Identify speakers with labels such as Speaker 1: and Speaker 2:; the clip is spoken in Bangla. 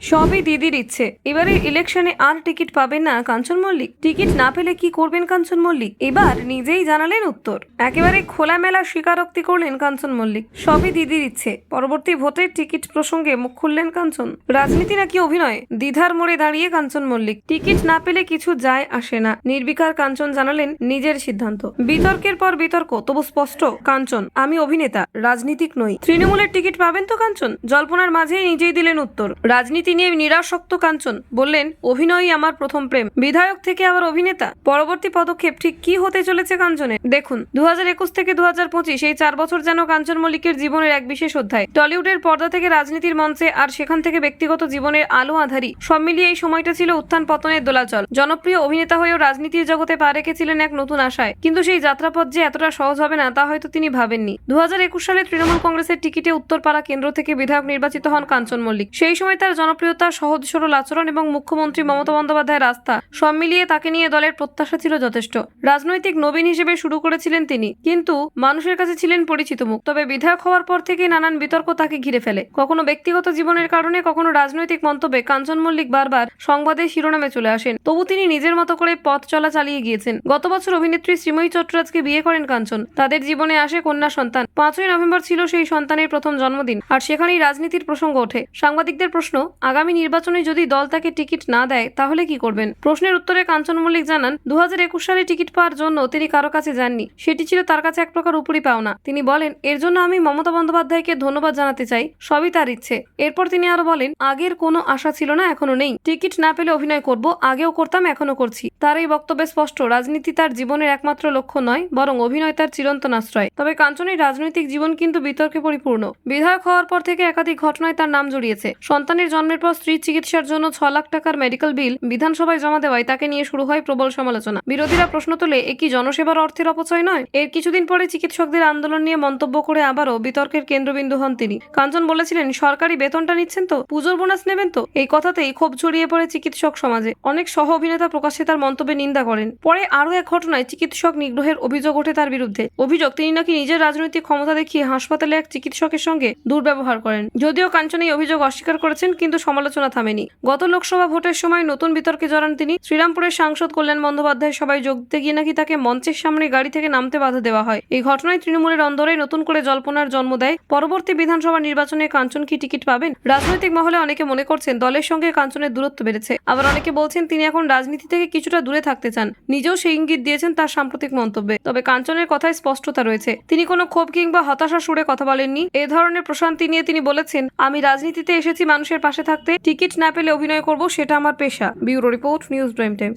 Speaker 1: সবই দিদির ইচ্ছে। এবারে ইলেকশনে আর টিকিট পাবেন না কাঞ্চন মল্লিক। টিকিট না পেলে কি করবেন কাঞ্চন মল্লিক? এবার নিজেই জানালেন উত্তর। একেবারে খোলামেলা স্বীকারোক্তি করলেন কাঞ্চন মল্লিক। সবই দিদির ইচ্ছে। পরবর্তী ভোটের টিকিট প্রসঙ্গে মুখ খুললেন কাঞ্চন। রাজনীতি নাকি অভিনয়? দ্বিধার মোড়ে দাঁড়িয়ে কাঞ্চন মল্লিক। টিকিট না পেলে কিছু যায় আসে না। নির্বিকার কাঞ্চন জানালেন নিজের সিদ্ধান্ত। বিতর্কের পর বিতর্ক, তবু স্পষ্ট, কাঞ্চন, আমি অভিনেতা, রাজনীতিক নই। তৃণমূলের টিকিট পাবেন তো কাঞ্চন? জল্পনার মাঝেই নিজেই দিলেন উত্তর। রাজনীতি নিয়ে নিরাসক্ত কাঞ্চন বললেন, অভিনয়ই আমার প্রথম প্রেম। বিধায়ক থেকে আবার অভিনেতা? পরবর্তী পদক্ষেপ ঠিক কি হতে চলেছে কাঞ্চনের দেখুন, দুহাজার একুশ থেকে দু এই চার বছর যেন কাঞ্চন মল্লিকের জীবনের এক বিশেষ অধ্যায়। টলিউডের পর্দা থেকে রাজনীতির মঞ্চে আর সেখান থেকে ব্যক্তিগত জীবনের আলো আধারি। সব মিলিয়ে এই সময়টা ছিল উত্থান পতনের দোলাচল। জনপ্রিয় অভিনেতা হয়েও রাজনীতির জগতে পা রেখেছিলেন এক নতুন আশায়। কিন্তু সেই যাত্রাপথ যে এতটা সহজ হবে না, তা হয়তো তিনি ভাবেননি। দু হাজার একুশ সালে তৃণমূল কংগ্রেসের টিকিটে উত্তরপাড়া কেন্দ্র থেকে বিধায়ক নির্বাচিত হন কাঞ্চন মল্লিক। সেই সময় তার জনপ্রিয়তা, সহজ সরল আচরণ এবং মুখ্যমন্ত্রী মমতা বন্দ্যোপাধ্যায়ের রাস্তা সব মিলিয়ে তাকে নিয়ে দলের প্রত্যাশা ছিল যথেষ্ট। রাজনৈতিক নবীন হিসেবে শুরু করেছিলেন তিনি, কিন্তু মানুষের কাছে ছিলেন পরিচিত মুখ। তবে বিধায়ক হওয়ার পর থেকে নানান বিতর্ক তাকে ঘিরে ফেলে। কখনো ব্যক্তিগত জীবনের কারণে, কখনো রাজনৈতিক মন্তব্যে কাঞ্চন মল্লিক বারবার সংবাদের শিরোনামে চলে আসেন। তবু তিনি নিজের মতো করে পথ চলা চালিয়ে গিয়েছেন। গত বছর অভিনেত্রী শ্রীময়ী চট্টরাজকে বিয়ে করেন কাঞ্চন। তাদের জীবনে আসে কন্যা সন্তান। পাঁচই নভেম্বর ছিল সেই সন্তানের প্রথম জন্মদিন, আর সেখানেই রাজনীতির প্রসঙ্গ ওঠে। সাংবাদিকদের প্রশ্ন আগামী নির্বাচনে যদি দল তাকে টিকিট না দেয়, তাহলে কি করবেন? প্রশ্নের উত্তরে কাঞ্চন মল্লিক জানান দু হাজার একুশ সালে টিকিট পাওয়ার জন্য তিনি কারও কাছে যাননি। সেটি ছিল তার কাছে এক প্রকার উপরি পাওনা। তিনি বলেন, এর জন্য আমি মমতা বন্দ্যোপাধ্যায়কে ধন্যবাদ জানাতে চাই, সবই তার ইচ্ছে। এরপর তিনি আরও বলেন, আগের কোনো আশা ছিল না, এখনও নেই। টিকিট না পেলে অভিনয় করব, আগেও করতাম, এখনও করছি। তার এই বক্তব্যে স্পষ্ট, রাজনীতি তার জীবনের একমাত্র লক্ষ্য নয়, বরং অভিনয় তার চিরন্তন আশ্রয় তবে কাঞ্চনের রাজনৈতিক জীবন কিন্তু বিতর্কে পরিপূর্ণ। বিধায়ক হওয়ার পর থেকে একাধিক ঘটনায় তার নাম জড়িয়েছে। সন্তানের জন্মের পর স্ত্রীর চিকিৎসার জন্য ছ লাখ টাকার মেডিকেল বিল বিধানসভায় জমা দেওয়ায় তাকে নিয়ে শুরু হয় প্রবল সমালোচনা। বিরোধীরা প্রশ্ন তোলে, এ কি জনসেবার অর্থের অপচয় নয়? এর কিছুদিন পরে চিকিৎসকদের আন্দোলন নিয়ে মন্তব্য করে আবারও বিতর্কের কেন্দ্রবিন্দু হন তিনি। কাঞ্চন বলেছিলেন, সরকারি বেতনটা নিচ্ছেন তো? পুজোর বোনাস নেবেন তো? এই কথাতেই ক্ষোভ ছড়িয়ে পড়ে চিকিৎসক সমাজে। অনেক সহ অভিনেতা প্রকাশ্যে তার মন্তব্যে নিন্দা করেন। পরে আরও এক ঘটনায় চিকিৎসক নিগ্রহের অভিযোগ ওঠে তার বিরুদ্ধে। অভিযোগ, তিনি নাকি নিজের রাজনৈতিক ক্ষমতা দেখিয়ে হাসপাতালে এক চিকিৎসকের সঙ্গে দুর্ব্যবহার করেন। যদিও কাঞ্চন এই অভিযোগ অস্বীকার করেছেন, কিন্তু সমালোচনা থামেনি। গত লোকসভা ভোটের সময় নতুন বিতর্কে জড়ান তিনি। শ্রীরামপুরের সাংসদ কল্যাণ বন্দ্যোপাধ্যায় সবাই যোগ দিতে গিয়ে নাকি তাকে মঞ্চের সামনে গাড়ি থেকে নামতে বাধা দেওয়া হয়। এই ঘটনায় তৃণমূলের অন্দরে নতুন করে জল্পনার জন্ম দেয়। পরবর্তী বিধানসভা নির্বাচনে কাঞ্চন কি টিকিট পাবেন? রাজনৈতিক মহলে অনেকে মনে করছেন দলের সঙ্গে কাঞ্চনের দূরত্ব বেড়েছে। আবার অনেকে বলছেন তিনি এখন রাজনীতি থেকে কিছুটা দূরে থাকতে চান। নিজেও সেই ইঙ্গিত দিয়েছেন তার সাম্প্রতিক মন্তব্যে। তবে কাঞ্চনের কথায় স্পষ্টতা রয়েছে। তিনি কোনো ক্ষোভ কিংবা হতাশা সুরে কথা বলেননি। এ ধরনের প্রশান্তি নিয়ে তিনি বলেছেন, আমি রাজনীতিতে এসেছি মানুষের পাশে থাকতে টিকিট না পেলে অভিনয় করব সেটা আমার পেশা। Bureau report news prime Times.